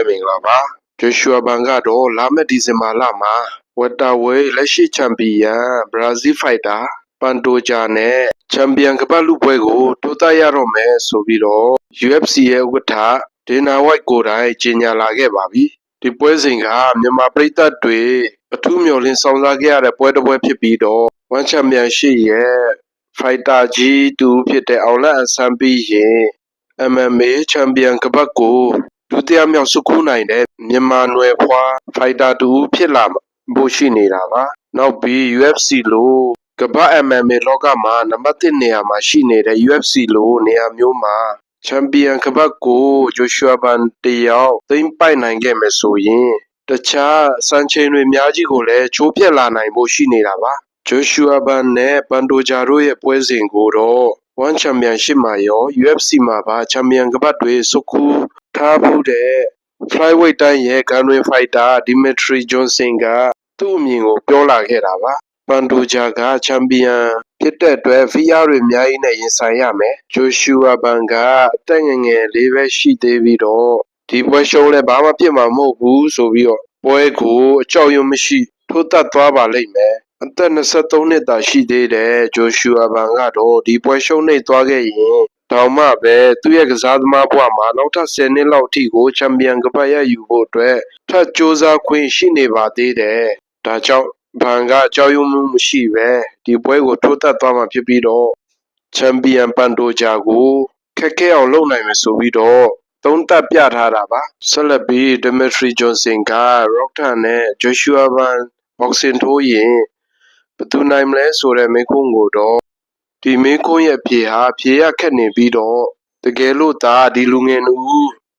လည်းမင်္ဂလာပါဂျိုရှူအာဘန်ကတော့လာမယ့်ဒီဇင်ဘာလမှာဝက်တာဝေးလက်ရှိချန်ပီယံဘရာဇီးဖိုက်တာပန်တိုဂျာနဲ့ချန်ပီယံကပတ်လူပွဲကိုထိုးသရတော့မယ်ဆိုပြီးတော့ UFC ရဲ့ဥက္ကဋ္ဌဒေနာဝိုက်ကိုယ်တိုင်ကြေညာလာခဲ့ပါပြီဒီပွဲစဉ်ကမြန်မာပြည်သက်တွေအထူးမျှော်လင့်ဆောင်စားခဲ့ရတဲ့ပွဲတစ်ပွဲဖြစ်ပြီးတော့ဝမ်ချန်ပီယံရှိရဲ့ဖိုက်တာကြီးတူဖြစ်တဲ့အောင်လက်အဆန်းပြီးရင် MMA ချန်ပီယံကပတ်ကိုဒု တိယမြောက်စုခုနိုင်တဲ့မြန်မာနွယ်ဖွားဖိုက်တာတူဖြစ်လာဖို့ရှိနေတာပါနောက်ပြီး UFC လို့ကပတ် MMA လောကမှာနံပါတ်1နေရာမှာရှိနေတဲ့ UFC လို့နေရာမျိုးမှာချန်ပီယံကပတ်ကိုဂျိုရှူအာဘန်တယောက်သိမ့်ပိုက်နိုင်ခဲ့မယ်ဆိုရင်တခြားစံချိန်တွေအများကြီးကိုလည်းချိုးပြက်လာနိုင်ဖို့ရှိနေတာပါဂျိုရှူအာဘန်နဲ့ပန်တိုဂျာတို့ရဲ့ပွဲစဉ်ကိုတော့ဝမ်ချန်ပီယံရှစ်မှာရော UFC မှာပါချန်ပီယံကပတ်တွေစုခု ထားဖို့တဲ့ flyweight တိုင်းရဲ့ဂန်တွင်ဖိုက်တာဒီမီထရီဂျွန်ဆင်ကသူ့အမြင်ကို ပြောလာခဲ့တာပါ ပန်တိုဂျာက ချန်ပီယံဖြစ်တဲ့အတွက်ဖီအားတွေအများကြီးနဲ့ ရင်ဆိုင်ရမယ်ဂျိုရှူအာဘန်ကအသက်ငယ်ငယ်လေးပဲရှိသေးပြီးတော့ ဒီပွဲရှုံးလဲဘာမှဖြစ်မှာမဟုတ်ဘူးဆိုပြီးတော့ ပွဲကို အကြောက်ရွံ့မရှိ ထိုးတက်သွားပါလိမ့်မယ် အသက်23နှစ်သာရှိသေးတယ်ဂျိုရှူအာဘန်ကတော့ ဒီပွဲရှုံးနေသွားခဲ့ရင် တောင်မှပဲသူ့ရဲ့ကစားသမားဘဝမှာနောက်ထပ်10နှစ်လောက်အထိကိုချန်ပီယံကပတ်ရယူဖို့အတွက်ထပ်ကြိုးစားခွင့်ရှိနေပါသေးတယ်ဒါကြောင့်ဘန်ကအကြောက်ရွံ့မှုမရှိပဲဒီပွဲကိုထိုးတက်သွားမှာဖြစ်ပြီးတော့ချန်ပီယံပန်တိုဂျာကိုခက်ခဲအောင်လုပ်နိုင်မယ်ဆိုပြီးတော့သုံးသက်ပြထားတာပါဆက်လက်ပြီးဒမီထရီဂျွန်ဆင်ကရော့ခ်ထန်နဲ့ဂျိုရှူအာဘန်ဘောက်ဆင်ထိုးရင်ဘယ်သူနိုင်မလဲဆိုတဲ့မိန့်ခွန်းကိုတော့ ဒီမိန့်ခွန်းရဲ့အဖြေဟာဖြေရခက်နေပြီးတော့တကယ်လို့သာဒီလူငယ်လူ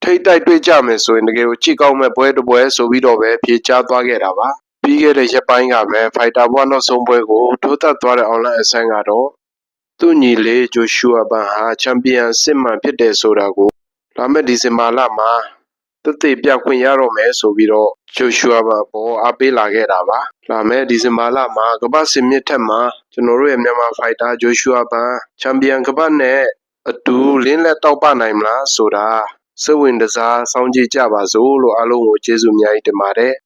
ထိတ်တိုက်တွေ့ကြမယ်ဆိုရင်တကယ်ကိုကြည့်ကောင်းမဲ့ပွဲတစ်ပွဲဆိုပြီးတော့ပဲဖြေချသွားခဲ့တာပါပြီးခဲ့တဲ့ရက်ပိုင်းကပဲဖိုက်တာဘွားနောက်ဆုံးပွဲကိုထိုးသက်သွားတဲ့ online အဆန်းကတော့သူ့ညီလေးဂျိုရှူအာဘန်ဟာချန်ပီယံစစ်မှန်ဖြစ်တယ်ဆိုတာကိုလာမယ့်ဒီဇင်ဘာလမှာ သက်သေပြခွင့်ရတော့မယ်ဆိုပြီးတော့ဂျိုရှူအာဘန်ပေါ်အားပေးလာခဲ့တာပါလာမယ့်ဒီဇင်ဘာလမှာကမ္ဘာစင်မြင့်ထက်မှာကျွန်တော်တို့ရဲ့မြန်မာဖိုက်တာဂျိုရှူအာဘန်ချန်ပီယံကမ္ဘာနဲ့အတူလင်းလက်တောက်ပနိုင်မလားဆိုတာစိတ်ဝင်တစားစောင့်ကြည့်ကြပါစို့လို့အားလုံးကိုကျေးဇူးအများကြီးတင်ပါတယ်